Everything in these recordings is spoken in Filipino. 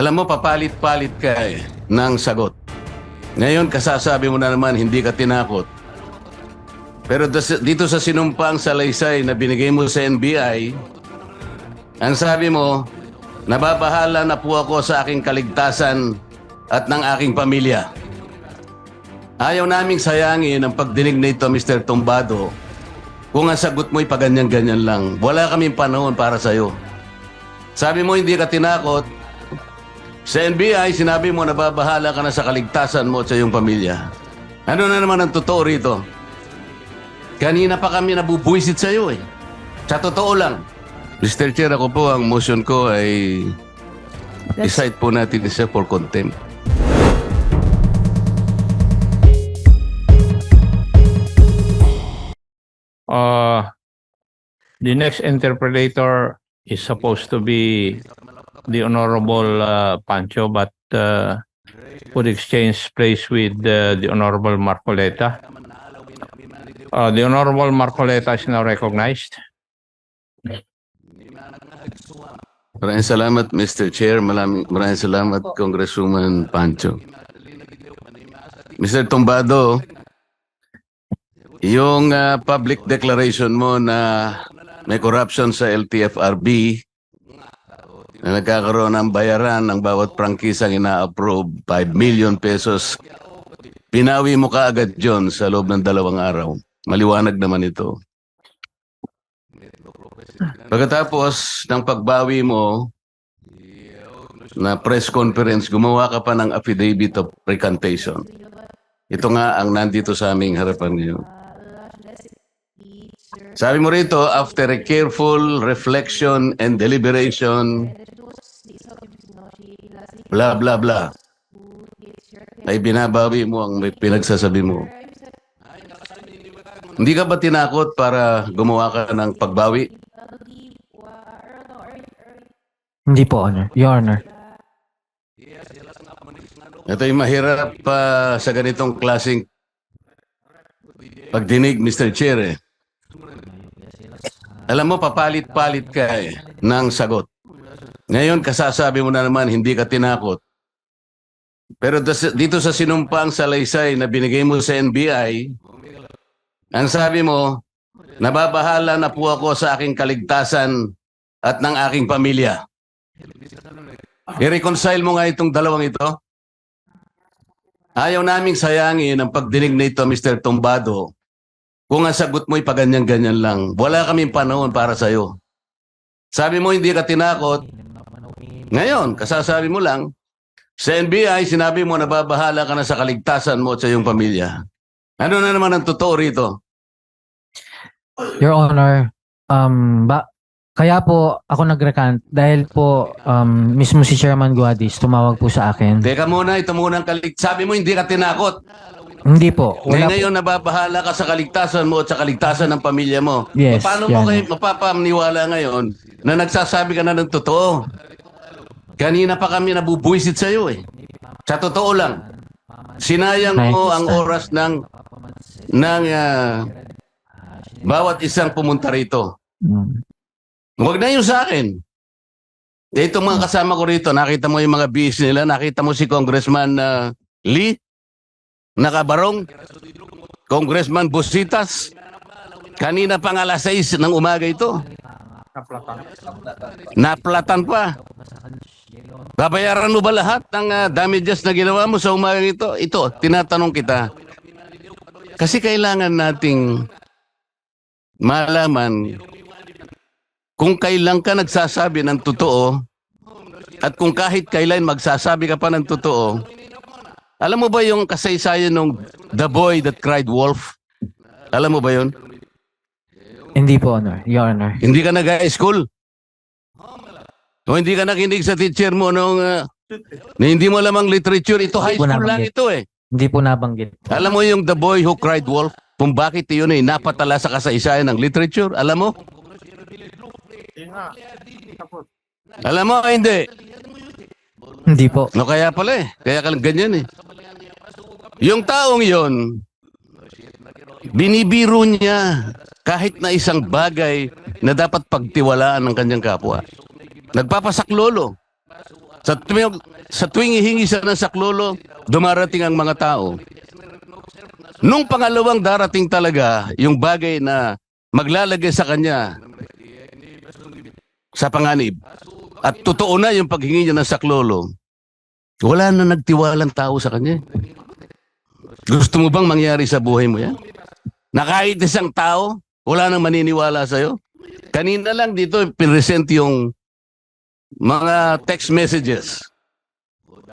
Alam mo, papalit-palit ka eh, ng sagot. Ngayon, kasasabi mo na naman, hindi ka tinakot. Pero dito sa sinumpang salaysay na binigay mo sa NBI, ang sabi mo, nababahala na po ako sa aking kaligtasan at ng aking pamilya. Ayaw naming sayangin ang pagdinig na ito, Mr. Tumbado. Kung ang sagot mo'y paganyan-ganyan lang, wala kaming panahon para sa'yo. Sabi mo hindi ka tinakot. Sa NBI, sinabi mo nababahala ka na sa kaligtasan mo at sa iyong pamilya. Ano na naman ang totoo rito? Kanina pa kami nabubuisit sa iyo eh. Sa totoo lang. Mr. Chair, ako po, ang motion ko ay i-cite po natin isa for contempt. Uh, the next interpreter is supposed to be the Honorable uh, Pancho, but uh, would exchange place with uh, the Honorable Marcoleta. Uh, the Honorable Marcoleta is now recognized. Maraming salamat, Mr. Chair. Maraming, salamat, Congresswoman Pancho. Mr. Tumbado, yung ah, public declaration mo na may corruption sa LTFRB, na nagkakaroon ng bayaran ng bawat prangkisang ina-approve, 5 million pesos, pinawi mo ka agad John sa loob ng dalawang araw. Maliwanag naman ito. Pagkatapos ng pagbawi mo na press conference, gumawa ka pa ng affidavit of recantation. Ito nga ang nandito sa aming harapan ngayon. Sabi mo rito, after a careful reflection and deliberation, blah, blah, blah, ay binabawi mo ang may pinagsasabi mo. Hindi ka ba tinakot para gumawa ka ng pagbawi? Hindi po, Honor. Your Honor. Ito yung mahirap pa sa ganitong klaseng pagdinig, Mr. Chair. Eh. Alam mo, papalit-palit ka eh, ng sagot. Ngayon, kasasabi mo na naman, hindi ka tinakot. Pero dito sa sinumpang salaysay na binigay mo sa NBI, ang sabi mo, nababahala na po ako sa aking kaligtasan at ng aking pamilya. I-reconcile mo nga itong dalawang ito. Ayaw naming sayangin ang pagdinig na ito, Mr. Tumbado. Kung ang sagot mo'y paganyan-ganyan lang, wala kaming panahon para sa'yo. Sabi mo hindi ka tinakot. Ngayon, kasasabi mo lang, sa NBI, sinabi mo nababahala ka na sa kaligtasan mo at sa iyong pamilya. Ano na naman ang totoo rito? Your Honor, um, ba, kaya po ako nag-recant dahil po um, mismo si Chairman Guadis tumawag po sa akin. Teka muna, ito muna ang kalig... Sabi mo hindi ka tinakot. Hindi po. Ngayon, Wala po. ngayon nababahala ka sa kaligtasan mo at sa kaligtasan ng pamilya mo. Yes, Paano mo kayo mapapaniwala ngayon na nagsasabi ka na ng totoo? Kanina pa kami nabubuisit sa iyo eh. Sa totoo lang. Sinayang mo ang oras ng ng ah, bawat isang pumunta rito. Mm. Huwag na yung sa akin. Eh, Itong mga kasama ko rito, nakita mo yung mga bis nila, nakita mo si Congressman ah, Lee, nakabarong, Congressman Busitas, kanina pang alas 6 ng umaga ito. Naplatan pa. Babayaran mo ba lahat ng ah, damages na ginawa mo sa umaga ito? Ito, tinatanong kita. Kasi kailangan nating malaman kung kailan ka nagsasabi ng totoo at kung kahit kailan magsasabi ka pa ng totoo. Alam mo ba yung kasaysayan ng The Boy That Cried Wolf? Alam mo ba yon? Hindi po, Honor. Your Honor. Hindi ka nag-school? O hindi ka nakinig sa teacher mo nung na hindi mo alam ang literature? Ito high school lang ito eh. Hindi po nabanggit. Alam mo yung The Boy Who Cried Wolf? Kung bakit yun ay napatala sa kasaysayan ng literature? Alam mo? Alam mo, hindi. Hindi po. No, kaya pala eh. Kaya ka lang ganyan eh. Yung taong yon, binibiro niya kahit na isang bagay na dapat pagtiwalaan ng kanyang kapwa. Nagpapasaklolo. Sa tuwing, sa tuwing hihingi siya ng saklolo, dumarating ang mga tao. Nung pangalawang darating talaga, yung bagay na maglalagay sa kanya sa panganib, at totoo na yung paghingi niya ng saklolo, wala na nagtiwalang tao sa kanya. Gusto mo bang mangyari sa buhay mo yan? Na kahit isang tao, wala nang maniniwala sa'yo? Kanina lang dito, present yung mga text messages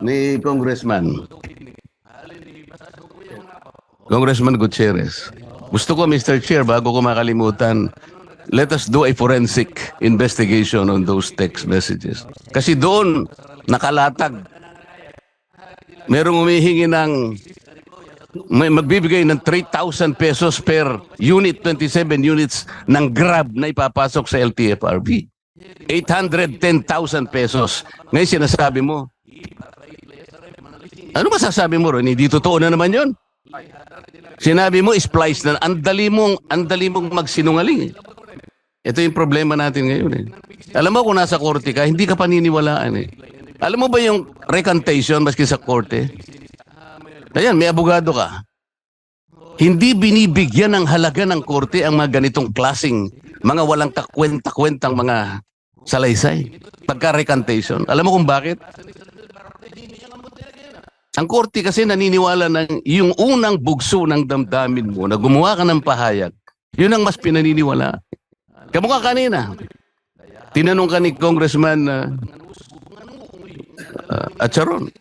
ni Congressman. Congressman Gutierrez. Gusto ko, Mr. Chair, bago ko makalimutan, let us do a forensic investigation on those text messages. Kasi doon, nakalatag. Merong humihingi ng may magbibigay ng 3,000 pesos per unit, 27 units ng Grab na ipapasok sa LTFRB. 810,000 pesos. Ngayon sinasabi mo, ano masasabi mo ron? Hindi totoo na naman yon. Sinabi mo, splice na. Ang dali mong, ang dali mong magsinungaling. eh. Ito yung problema natin ngayon. Eh. Alam mo kung nasa korte ka, hindi ka paniniwalaan eh. Alam mo ba yung recantation maski sa korte? Ayan, may abogado ka. Hindi binibigyan ng halaga ng korte ang mga ganitong klasing mga walang kakwenta-kwentang mga salaysay. Pagka-recantation. Alam mo kung bakit? Ang korte kasi naniniwala na yung unang bugso ng damdamin mo na gumawa ka ng pahayag, yun ang mas pinaniniwala. Kamukha kanina. Tinanong ka ni Congressman uh, uh, Acharon.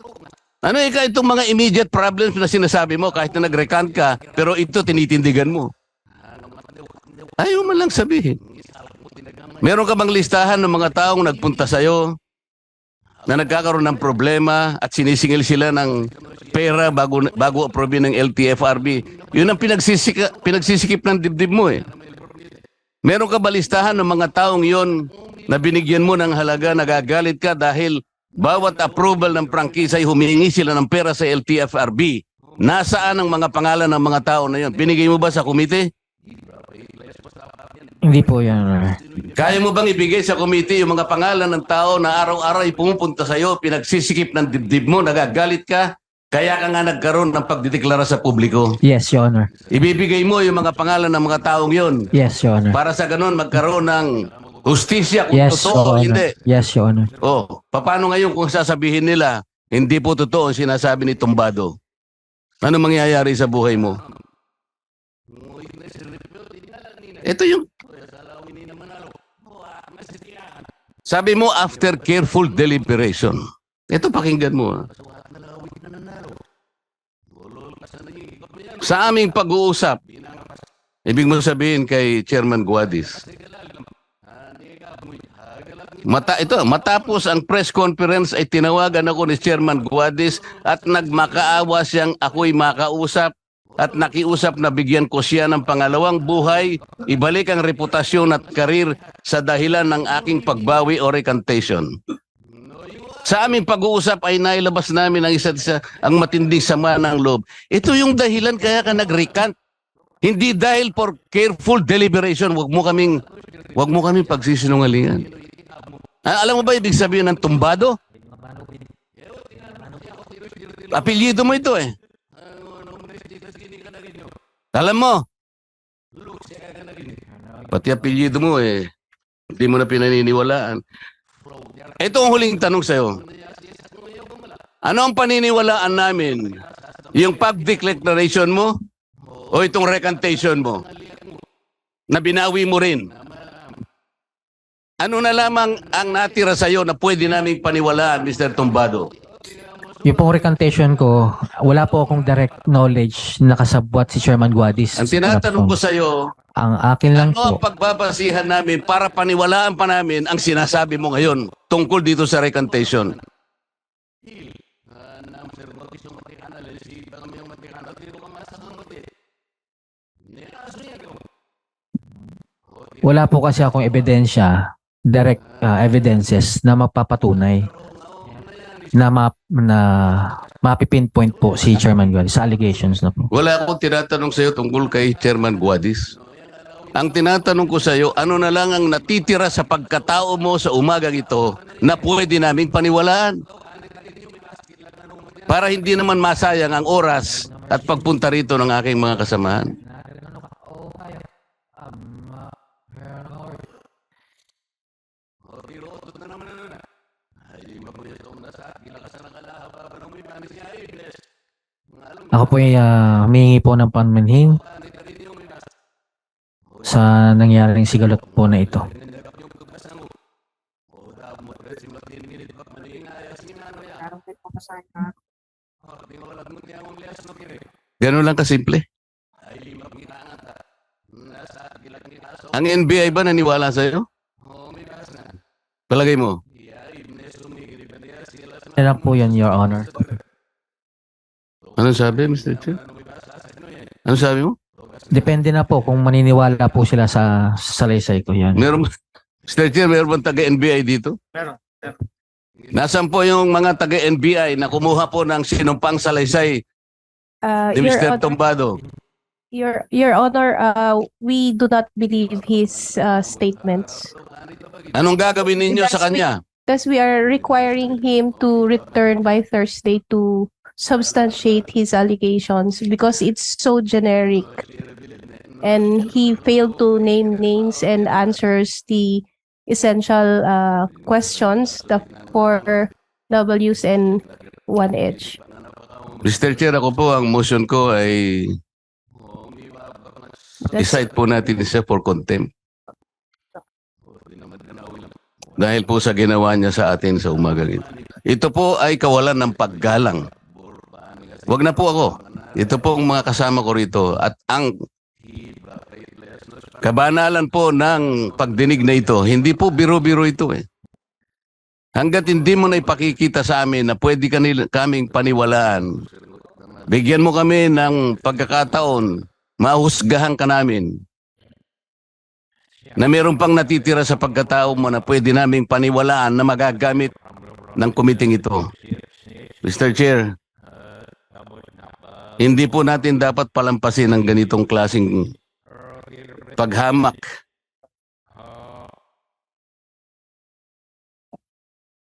Ano ikaw itong mga immediate problems na sinasabi mo kahit na nag-recant ka, pero ito tinitindigan mo? Ayaw man lang sabihin. Meron ka bang listahan ng mga taong nagpunta sa'yo na nagkakaroon ng problema at sinisingil sila ng pera bago bago approve ng LTFRB? Yun ang pinagsisika, pinagsisikip ng dibdib mo eh. Meron ka ba listahan ng mga taong yon na binigyan mo ng halaga, nagagalit ka dahil bawat approval ng prangkisa ay humihingi sila ng pera sa LTFRB. Nasaan ang mga pangalan ng mga tao na yon? Binigay mo ba sa komite? Hindi po, Honor. Kaya mo bang ibigay sa komite yung mga pangalan ng tao na araw-araw ay pumupunta sa iyo, pinagsisikip ng dibdib mo, nagagalit ka, kaya ka nga nagkaroon ng pagdideklara sa publiko. Yes, Your Honor. Ibibigay mo yung mga pangalan ng mga taong yon Yes, Your Honor. para sa ganun magkaroon ng hustisya kung Yes, totoo Your Honor. hindi. Yes, Your Honor. Oh, paano ngayon kung sasabihin nila hindi po totoo ang sinasabi ni Tumbado? Ano mangyayari sa buhay mo? Ito yung Sabi mo after careful deliberation. Ito pakinggan mo. ah. Sa aming pag-uusap, ibig mo sabihin kay Chairman Guadis, Mata ito, matapos ang press conference ay tinawagan ako ni Chairman Guadis at nagmakaawa siyang ako'y makausap at nakiusap na bigyan ko siya ng pangalawang buhay, ibalik ang reputasyon at karir sa dahilan ng aking pagbawi o recantation. Sa aming pag-uusap ay nailabas namin ang isa't isa ang matinding sama ng loob. Ito yung dahilan kaya ka nag-recant. Hindi dahil for careful deliberation, wag mo kaming wag mo kaming pagsisinungalingan. Ah, alam mo ba ibig sabihin ng tumbado? Apelyido mo ito eh. Alam mo? Pati apelyido mo eh. Hindi mo na pinaniniwalaan. Ito ang huling tanong sa'yo. Ano ang paniniwalaan namin? Yung pag-declaration mo? O itong recantation mo? Na binawi mo rin? Ano na lamang ang natira sa'yo na pwede naming paniwalaan, Mr. Tumbado? Yung pong recantation ko, wala po akong direct knowledge na kasabwat si Chairman Guadis. Ang tinatanong ko sa'yo, Ang akin lang ano ang po, pagbabasihan namin para paniwalaan pa namin ang sinasabi mo ngayon tungkol dito sa recantation? Wala po kasi akong ebidensya, direct uh, evidences na magpapatunay na map na mapipinpoint po si Chairman Guadis sa allegations na po. Wala akong tinatanong sa'yo tungkol kay Chairman Guadis. Ang tinatanong ko sa iyo, ano na lang ang natitira sa pagkatao mo sa umagang ito na pwede naming paniwalaan? Para hindi naman masayang ang oras at pagpunta rito ng aking mga kasamahan. Ako po ay ah, humingi po ng panmanhin sa nangyaring sigalot po na ito. Ganun lang kasimple. Ang NBI ba naniwala sa iyo? Palagay mo? Yan lang po yan, Your Honor. Ano sabi, Mr. Chair? Ano sabi mo? Depende na po kung maniniwala po sila sa sa salaysay ko yan. Meron ba- Mr. Chair, meron bang taga-NBI dito? Meron. Nasaan po yung mga taga-NBI na kumuha po ng sinumpang salaysay Uh, ni Your Mr. Honor, Tombado? Your, Your Honor, uh, we do not believe his uh, statements. Anong gagawin ninyo sa kanya? Because we are requiring him to return by Thursday to substantiate his allegations because it's so generic. And he failed to name names and answers the essential uh, questions, the four W's and one H. Mr. Chair, ako po, ang motion ko ay That's- i-cite po natin siya for contempt. Dahil po sa ginawa niya sa atin sa umagang ito. Ito po ay kawalan ng paggalang. Wag na po ako. Ito po ang mga kasama ko rito. At ang kabanalan po ng pagdinig na ito, hindi po biro-biro ito eh. Hanggat hindi mo na ipakikita sa amin na pwede kanil, kaming paniwalaan, bigyan mo kami ng pagkakataon, mahusgahan ka namin na meron pang natitira sa pagkatao mo na pwede naming paniwalaan na magagamit ng kumiting ito. Mr. Chair, hindi po natin dapat palampasin ang ganitong klasing paghamak